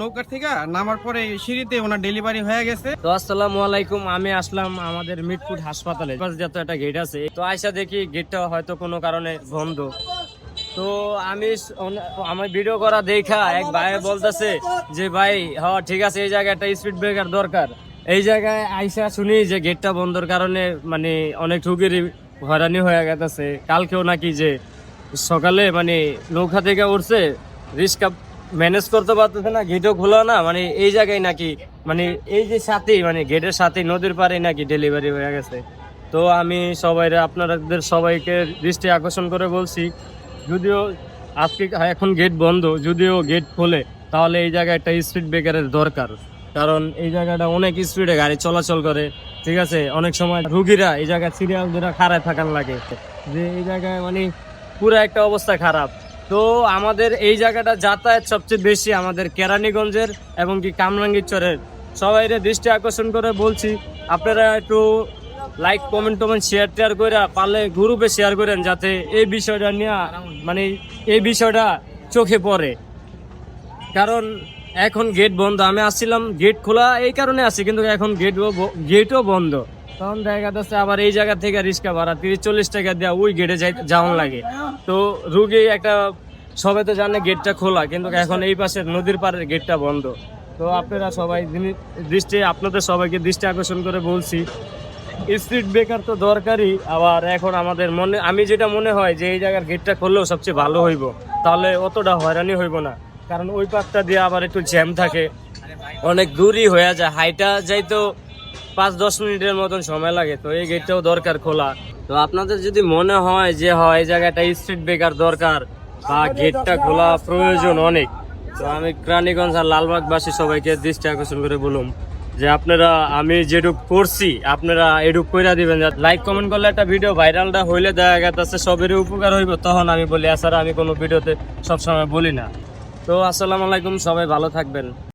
নৌকার থেকে নামার পরে সিঁড়িতে ওনার ডেলিভারি হয়ে গেছে। তো আসসালামু আলাইকুম, আমি আসলাম আমাদের মিটফুট হাসপাতালে। যত একটা গেট আছে। তো আইসা দেখি গেটটা হয়তো কোনো কারণে বন্ধ। তো আমি আমার ভিডিও করা দেখা এক ভাই বলতেছে যে, ভাই হ্যাঁ ঠিক আছে, এই জায়গায় একটা স্পিড ব্রেকার দরকার। এই জায়গায় আইসা শুনি যে গেটটা বন্ধর কারণে মানে অনেক রুগীর হয়রানি হয়ে গেছে। কালকেও নাকি যে সকালে মানে নৌকা থেকে উঠছে, রিস্কা ম্যানেজ করতে পারতেছে না গেটও খোলা না মানে এই জায়গায় নাকি মানে এই যে সাথেই মানে গেটের সাথেই নদীর পাড়ে নাকি ডেলিভারি হয়ে গেছে। তো আমি সবাই আপনাদের সবাইকে দৃষ্টি আকর্ষণ করে বলছি, যদিও আজকে এখন গেট বন্ধ, যদিও গেট খোলে, তাহলে এই জায়গায় একটা স্পিড ব্রেকারের দরকার। কারণ এই জায়গাটা অনেক স্পিডে গাড়ি চলাচল করে, ঠিক আছে? অনেক সময় রুগীরা এই জায়গায় সিরিয়াল ধরে খারাপ থাকার লাগে। যে এই জায়গায় মানে পুরো একটা অবস্থা খারাপ। তো আমাদের এই জায়গাটা যাতায়াত সবচেয়ে বেশি আমাদের কেরানীগঞ্জের এবং কি কামরাঙ্গীরচরের সবাই দৃষ্টি আকর্ষণ করে বলছি, আপনারা একটু লাইক কমেন্ট টমেন্ট শেয়ার টেয়ার করে পারলে গ্রুপে শেয়ার করেন যাতে এই বিষয়টা নিয়ে মানে এই বিষয়টা চোখে পড়ে। কারণ এখন গেট বন্ধ, আমি আসছিলাম গেট খোলা এই কারণে আছি কিন্তু এখন গেট গেটও বন্ধ। তখন দেখা যাচ্ছে আবার এই জায়গা থেকে রিক্সা ভাড়া, তিরিশ চল্লিশ টাকা দেওয়া ওই গেটে যাই যাওয়ান লাগে। তো রুগী একটা, সবাই তো জানে গেটটা খোলা, কিন্তু এখন এই পাশে নদীর পাড়ের গেটটা বন্ধ। তো আপনারা সবাই দৃষ্টি, আপনাদের সবাইকে দৃষ্টি আকর্ষণ করে বলছি স্পিড ব্রেকার তো দরকারই, আবার এখন আমাদের মনে, আমি যেটা মনে হয় যে এই জায়গার গেটটা খুললেও সবচেয়ে ভালো হইব, তাহলে অতটা হয়রানি হইব না। কারণ ওই পাকটা দিয়ে আবার একটু জ্যাম থাকে, অনেক দূরই হয়ে যায় হাইটা যাইতো পাঁচ দশ মিনিটের মতন সময় লাগে, তো এই গেটটাও দরকার খোলা। তো আপনাদের যদি মনে হয় যে, হয়, এই জায়গাটা স্ট্রিট ব্রেকার দরকার বা গেটটা খোলা প্রয়োজন অনেক, তো আমি ক্রানীগঞ্জ আর লালবাগবাসী সবাইকে দৃষ্টি আকর্ষণ করে বলুম যে, আপনারা, আমি যেটুক করছি, আপনারা এটুক কইরা দিবেন। লাইক কমেন্ট করলে একটা ভিডিও ভাইরালটা হইলে দেখা গেছে সবেরই উপকার হইব। তখন আমি বলি, এছাড়া আমি কোনো ভিডিওতে সবসময় বলি না। তো আসসালামু আলাইকুম, সবাই ভালো থাকবেন।